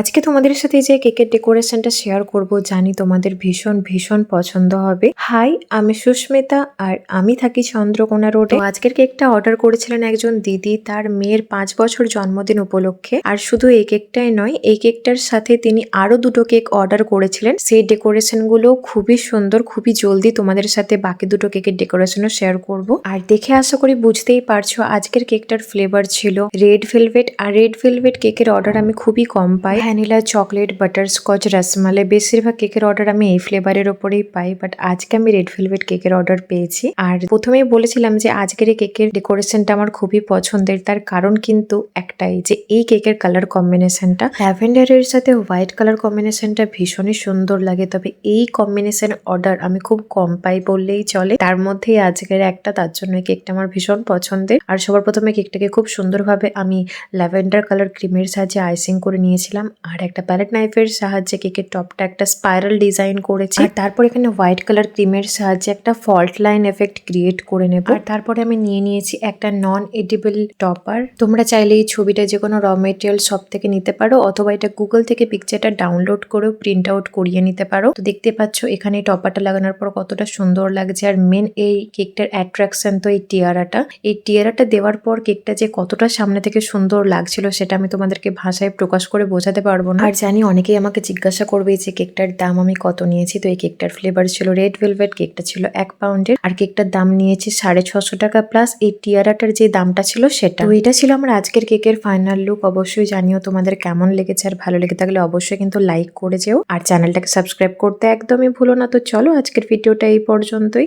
আজকে তোমাদের সাথে যে কেকের ডেকোরেশনটা শেয়ার করব, জানি তোমাদের ভীষণ ভীষণ পছন্দ হবে। হাই, আমি সুস্মিতা আর আমি থাকি চন্দ্রকোনা রোডে আজকের কেকটা অর্ডার করেছিলেন একজন দিদি, তার মেয়ের পাঁচ বছর জন্মদিন উপলক্ষে। আর শুধু এই কেকটাই নয়, এই কেকটার সাথে তিনি আরও দুটো কেক অর্ডার করেছিলেন। সেই ডেকোরেশনগুলো খুবই সুন্দর, খুবই জলদি তোমাদের সাথে বাকি দুটো কেকের ডেকোরেশনও শেয়ার করব। আর দেখে আশা করি বুঝতেই পারছ, আজকের কেকটার ফ্লেভার ছিল রেড ভেলভেট আর রেড ভেলভেট কেকের অর্ডার আমি খুবই কম পাই। Vanilla, chocolate butterscotch rasmalai, বেশিরভাগ কেকের অর্ডার আমি এই ফ্লেভারের ওপরেই পাই বাট আজকে আমি রেড ভেলভেট কেকের অর্ডার পেয়েছি। আর প্রথমেই বলেছিলাম যে আজকের এই কেকের ডেকোরেশনটা আমার খুবই পছন্দের, তার কারণ কিন্তু একটাই যে এই কেকের কালার কম্বিনেশনটা ল্যাভেন্ডারের সাথে হোয়াইট কালার কম্বিনেশনটা ভীষণই সুন্দর লাগে, তবে এই কম্বিনেশন অর্ডার আমি খুব কম পাই বললেই চলে। তার মধ্যেই আজকের একটা, তার জন্য কেকটা আমার ভীষণ পছন্দের। আর সবার প্রথমে কেকটাকে খুব সুন্দরভাবে আমি ল্যাভেন্ডার কালার ক্রিমের সাহায্যে আইসিং করে নিয়েছিলাম। আর একটা প্যালেট নাইফের সাহায্যে কেকের টপটা একটা স্পাইরাল ডিজাইন করেছি। আর তারপর এখানে হোয়াইট কালার ক্রিমের সাহায্যে একটা ফল্ট লাইন এফেক্ট ক্রিয়েট করে নেব। আর তারপরে আমি নিয়ে নিয়েছি একটা নন এডিবল টপার তোমরা চাইলে এই ছবিটা যে কোনো র মেটেরিয়াল শপ থেকে নিতে পারো অথবা এটা গুগল থেকে পিকচারটা ডাউনলোড করেও প্রিন্ট আউট করিয়ে নিতে পারো। তো দেখতে পাচ্ছ, এখানে টপারটা লাগানোর পর কতটা সুন্দর লাগছে। আর মেন এই কেকটার অ্যাট্রাকশন তো এই টিয়ারাটা এই টিয়ারাটা দেওয়ার পর কেকটা যে কতটা সামনে থেকে সুন্দর লাগছিল সেটা আমি তোমাদেরকে ভাষায় প্রকাশ করে বোঝাতে পারব না। আর জানি অনেকেই আমাকে জিজ্ঞাসা করবে যে কেকটার দাম আমি কত নিয়েছি। তো এই কেকটার ফ্লেভার ছিল রেড ভেলভেট কেকটা ছিল এক পাউন্ডের আর কেকটার দাম নিয়েছি সাড়ে ছশো টাকা প্লাস এই টিয়ারাটার যে দামটা ছিল সেটা। তো এটা ছিল আমার আজকের কেকের ফাইনাল লুক অবশ্যই জানিও তোমাদের কেমন লেগেছে। আর ভালো লেগে থাকলে অবশ্যই কিন্তু লাইক করে যেও। আর চ্যানেলটাকে সাবস্ক্রাইব করতে একদমই ভুলো না। তো চলো আজকের ভিডিওটা এই পর্যন্তই।